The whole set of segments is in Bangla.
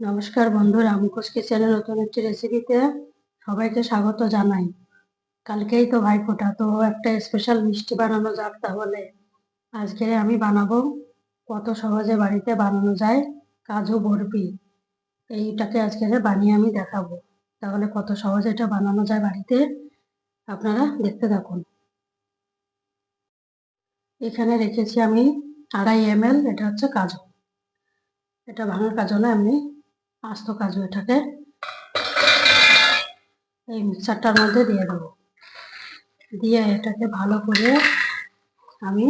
নমস্কার বন্ধুরা মুখোশ কিচেনের নতুন একটি রেসিপিতে সবাইকে স্বাগত জানাই। কালকেই তো ভাইফোঁটা, তো একটা স্পেশাল মিষ্টি বানানো যাক তাহলে। আজকে আমি বানাবো কত সহজে বাড়িতে বানানো যায় কাজু বরফি। এইটাকে আজকে বানিয়ে আমি দেখাবো। তাহলে কত সহজে এটা বানানো যায় বাড়িতে, আপনারা দেখতে থাকুন। এখানে রেখেছি আমি আড়াই এম এটা হচ্ছে কাজু। এটা ভাঙার কাজু না এমনি। আস্ত কাজু এটাকে এই মিক্সারটার মধ্যে দিয়ে দেবো। দিয়ে এটাকে ভালো করে আমি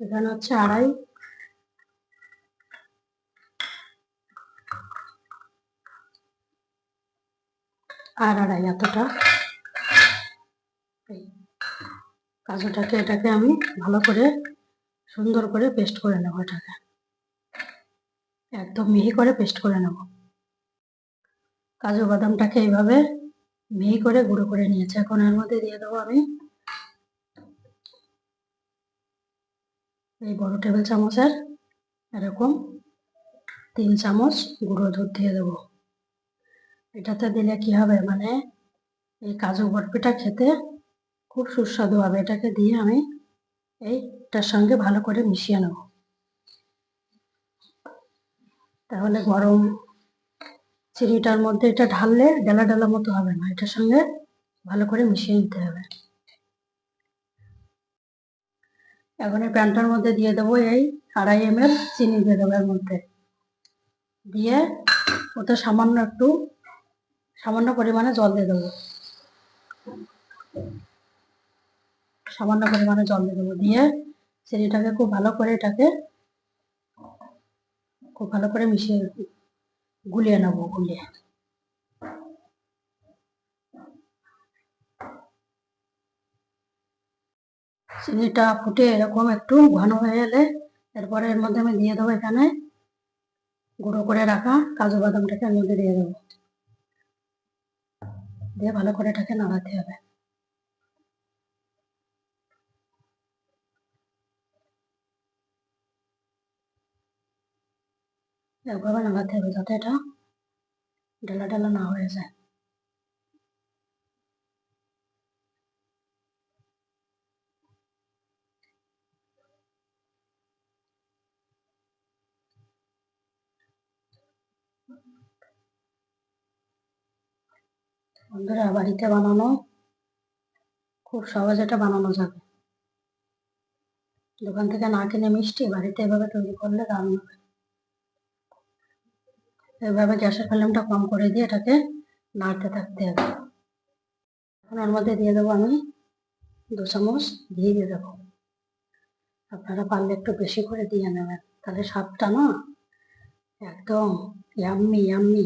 এখানে হচ্ছে আড়াই আর আড়াই এতটা। কাজুটাকে এটাকে আমি ভালো করে সুন্দর করে পেস্ট করে নেব এটাকে। একদম মিহি করে পেস্ট করে নেব। কাজু বাদামটাকে এইভাবে মিহি করে গুঁড়ো করে নিয়েছে। এখন এর মধ্যে দিয়ে দেবো আমি এই বড় টেবিল চামচের এরকম তিন চামচ গুঁড়ো দুধ দিয়ে দেবো। এটাতে দিলে কি হবে? মানে এই কাজু বরফিটা খেতে খুব সুস্বাদু হবে। এটাকে দিয়ে আমি এইটার সঙ্গে ভালো করে মিশিয়ে নেব। তাহলে গরম চিনিটার মধ্যে এটা ঢাললে ডালা ডালা মতো হবে না, এটার সঙ্গে ভালো করে মিশিয়ে নিতে হবে। এখন এই প্যানটার মধ্যে দিয়ে দেবো এই আড়াই এম চিনি দিয়ে দেবো এর মধ্যে। দিয়ে ওতে সামান্য একটু, সামান্য পরিমাণে জল দিয়ে দেবো। সামান্য পরিমাণে জল দিয়ে দেবো। দিয়ে চিনিটাকে খুব ভালো করে এটাকে খুব ভালো করে মিশিয়ে গুলিয়ে নেব, গুলিয়ে। চিনিটা ফুটে এরকম একটু ঘন হয়ে এলে এরপরে এর মধ্যে আমি দিয়ে দেবো এখানে গুঁড়ো করে রাখা কাজু বাদামটাকে এর মধ্যে দিয়ে দেবো। দিয়ে ভালো করে এটাকে নাড়াতে হবে। একভাবে নাড়াতে হবে যাতে এটা ডালা ডালা না হয়ে যায়। বন্ধুরা, বাড়িতে বানানো, খুব সহজ এটা বানানো যাবে। দোকান থেকে না কিনে মিষ্টি বাড়িতে এভাবে তৈরি করলে দারুণ হবে। এভাবে গ্যাসের ফ্লেমটা কম করে দিয়ে এটাকে নাড়তে থাকতে হবে। এখন ওর মধ্যে দিয়ে দেবো আমি দু চামচ ঘি দিয়ে দেবো। আপনারা পারলে একটু বেশি করে দিয়ে নেবেন। তাহলে স্বাদটা না একদম ইয়াম্মি ইয়াম্মি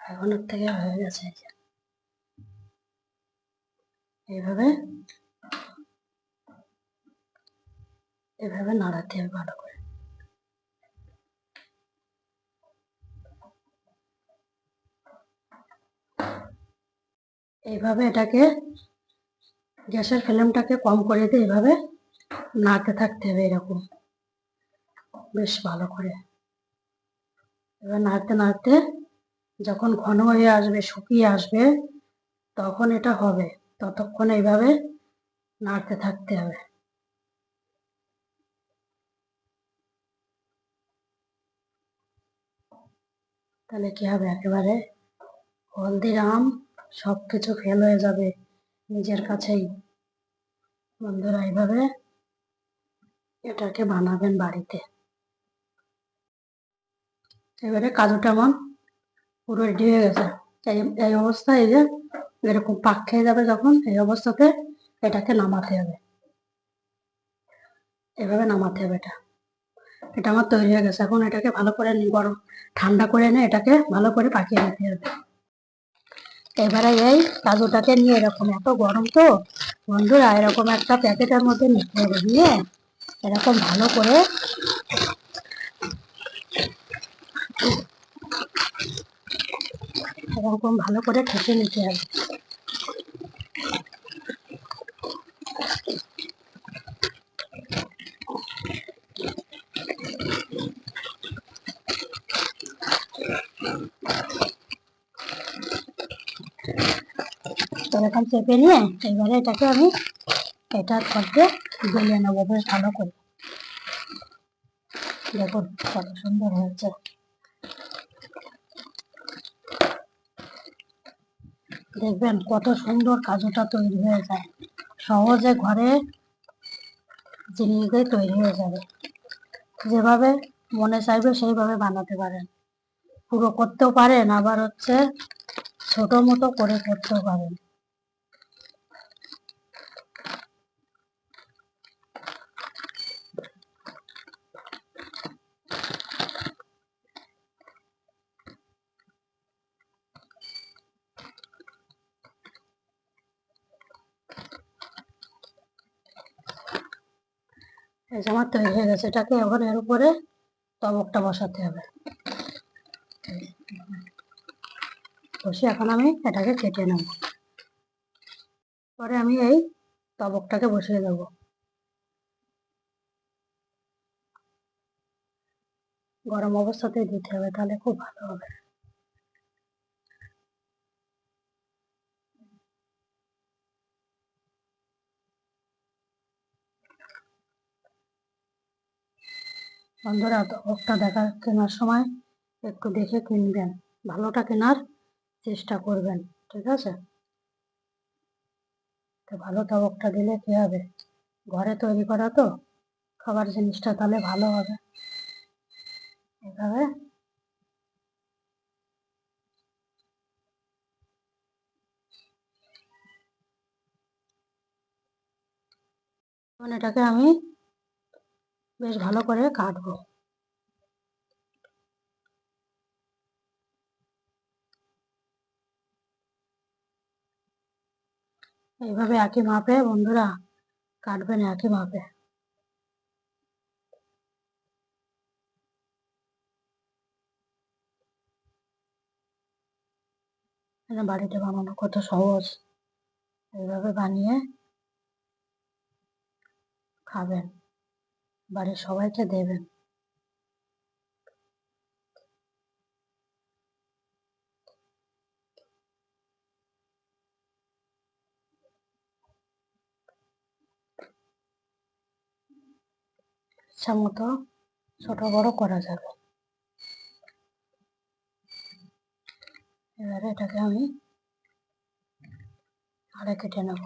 এখন ওর থেকে হয়ে গেছে। এইভাবে এভাবে নাড়াতে হবে ভালো করে। এইভাবে এটাকে গ্যাসের ফ্লেমটাকে কম করে দিয়ে এইভাবে নাড়তে থাকতে হবে এরকম। বেশ ভালো করে। এবার নাড়তে নাড়তে যখন ঘন হয়ে আসবে, শুকিয়ে আসবে, তখন এটা হবে। ততক্ষণ এইভাবে নাড়তে থাকতে হবে। তাহলে কি হবে? একেবারে হলদিরাম সব কিছু ফেল হয়ে যাবে। নিজের কাছেই। বন্ধুরা, এইভাবে এটাকে বানাবেন বাড়িতে। এবারে কাজুটা আমার পুরো রেডি হয়ে গেছে। এই অবস্থায় এই যে এরকম পাক খেয়ে যাবে যখন, এই অবস্থাতে এটাকে নামাতে হবে। এভাবে নামাতে হবে এটা। এটা আমার তৈরি হয়ে গেছে। এখন এটাকে ভালো করে গরম, ঠান্ডা করে এনে এটাকে ভালো করে পাকিয়ে নিতে হবে। এবারে এই কাজুটাকে নিয়ে এরকম এত গরম তো? বন্ধুরা, এরকম একটা প্যাকেটের মধ্যে নিতে হবে নিয়ে এরকম ভালো করে এরকম ভালো করে ঠেকে নিতে হবে তো এরকম চেপে নিয়ে এবারে এটাকে আমি এটার মধ্যে গলিয়ে নেব, বেশ ভালো করে। দেখুন কত সুন্দর হয়েছে। দেখবেন কত সুন্দর কাজুটা তৈরি হয়ে যায়। সহজে ঘরে জিনিস দিয়ে তৈরি হয়ে যাবে। যেভাবে মনে চাইবে সেইভাবে বানাতে পারেন। পুরো করতেও পারেন, আবার হচ্ছে ছোট মতো করে করতেও পারেন। এই তৈরি হয়ে গেছে। এটাকে এখন এর উপরে তবকটা বসাতে হবে। বসে এখন আমি এটাকে কেটে নেব। পরে আমি এই তবকটাকে বসিয়ে দেব। গরম অবস্থাতেই দিতে হবে, তাহলে খুব ভালো হবে। বন্ধুরা তবকটা দেখা কেনার সময় একটু দেখে কিনবেন। ভালোটা কেনার চেষ্টা করবেন, ঠিক আছে? তো ভালো তবকটা দিলে কি হবে? ঘরে তৈরি করা তো, খাবার জিনিসটা তাহলে ভালো হবে। এভাবে। এটাকে আমি বেশ ভালো করে কাটবো। এইভাবে একই মাপে বন্ধুরা কাটবেন একই মাপে। বাড়িতে বানানো কত সহজ। এইভাবে বানিয়ে খাবেন। বাড়ির সবাইকে দেবেন ইচ্ছা মতো ছোট বড় করা যাবে। এবারে এটাকে আমি আড়ে কেটে নেব।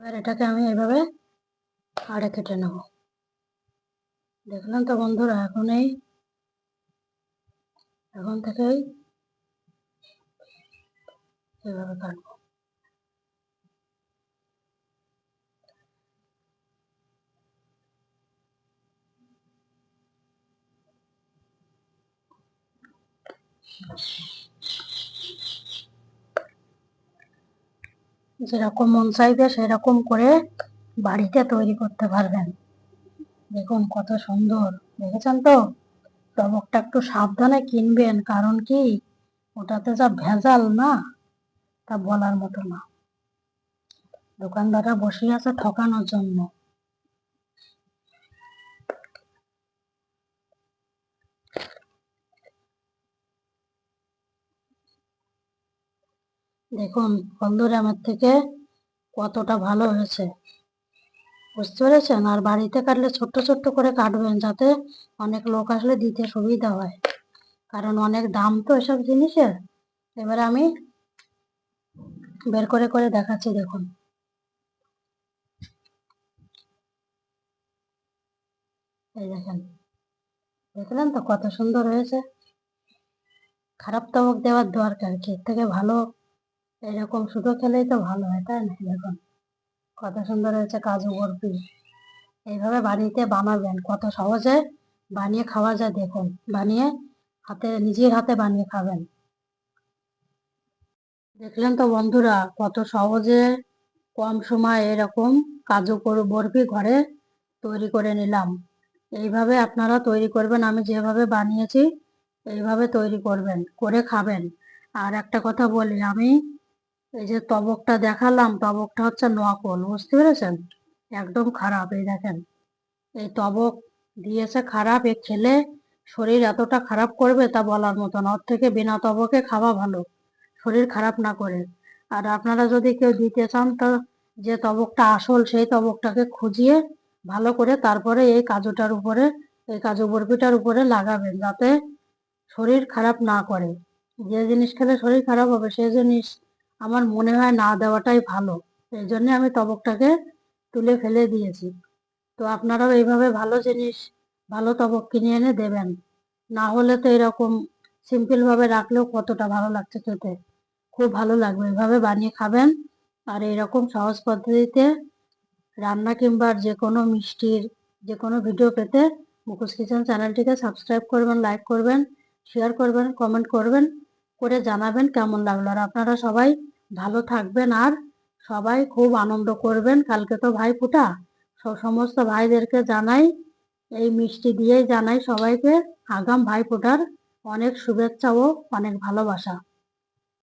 এবার এটাকে আমি এইভাবে আড়ে কেটে নেব। দেখলেন তো বন্ধুরা, এখন এই, এখন থেকেই এভাবে কাটবো। যেরকম মন চাইবে সেরকম করে বাড়িতে তৈরি করতে পারবেন। দেখুন কত সুন্দর, দেখেছেন তো? টবকটা একটু সাবধানে কিনবেন, কারণ কি? ওটাতে যা ভেজাল না, তা বলার মতো না। দোকানদাররা বসে আছে ঠকানোর জন্য। দেখুন বন্ধুরা আমার থেকে কতটা ভালো হয়েছে। বুঝতে পেরেছেন? আর বাড়িতে কাটলে ছোট্ট ছোট্ট করে কাটবেন যাতে অনেক লোক আসলে দিতে সুবিধা হয়। কারণ অনেক দাম তো এসব জিনিসের। এবারে আমি বের করে করে দেখাচ্ছি, দেখুন। এই দেখেন, দেখলেন তো কত সুন্দর হয়েছে? খারাপ তবক দেওয়ার দরকার কি? থেকে ভালো এরকম শুধু খেলেই তো ভালো হয়, তাই না? দেখুন, কত সুন্দর হয়েছে কাজু বরফি। এইভাবে বাড়িতে বানাবেন, কত সহজে বানিয়ে খাওয়া যায়, দেখুন। বানিয়ে হাতে, নিজের হাতে বানিয়ে খাবেন। দেখলেন তো বন্ধুরা, কত সহজে কম সময় এরকম কাজু বরফি ঘরে তৈরি করে নিলাম। এইভাবে আপনারা তৈরি করবেন, আমি যেভাবে বানিয়েছি, এইভাবে তৈরি করবেন, করে খাবেন। আর একটা কথা বলি, আমি এই যে তবকটা দেখালাম, তবকটা হচ্ছে নকল, বুঝতে পেরেছেন? একদম খারাপ, এই দেখেন। এই তবক দিয়েছে খারাপ, এ খেলে শরীর এতটা খারাপ করবে তা বলার মতন, ওর থেকে বিনা তবকে খাওয়া ভালো, শরীর খারাপ না করে। আর আপনারা যদি কেউ দিতে চান, তো যে তবকটা আসল, সেই তবকটাকে খুঁজিয়ে ভালো করে তারপরে এই কাজুটার উপরে, এই কাজু বরফিটার উপরে লাগাবেন, যাতে শরীর খারাপ না করে। যে জিনিস খেলে শরীর খারাপ হবে সেই জিনিস আমার মনে হয় না দেওয়াটাই ভালো। এই জন্য আমি তবকটাকে তুলে ফেলে দিয়েছি। তো আপনারাও এইভাবে ভালো জিনিস, ভালো তবক কিনে এনে দেবেন। না হলে তো এরকম সিম্পল ভাবে রাখলেও কতটা ভালো লাগছে খেতে। খুব ভালো লাগবে। এভাবে বানিয়ে খাবেন আর এরকম সহজ পদ্ধতিতে রান্না কিংবা যে কোনো মিষ্টির যে কোনো ভিডিও পেতে মুখোশ কিচেন চ্যানেলটিকে সাবস্ক্রাইব করবেন লাইক করবেন শেয়ার করবেন কমেন্ট করবেন। করে জানাবেন কেমন লাগল। আর আপনারা সবাই ভালো থাকবেন আর সবাই খুব আনন্দ করবেন। কালকে তো ভাই সব সমস্ত ভাইদেরকে জানাই, এই মিষ্টি দিয়েই জানাই সবাইকে। আগাম ভাই ফুটার অনেক শুভেচ্ছা ও অনেক ভালোবাসা।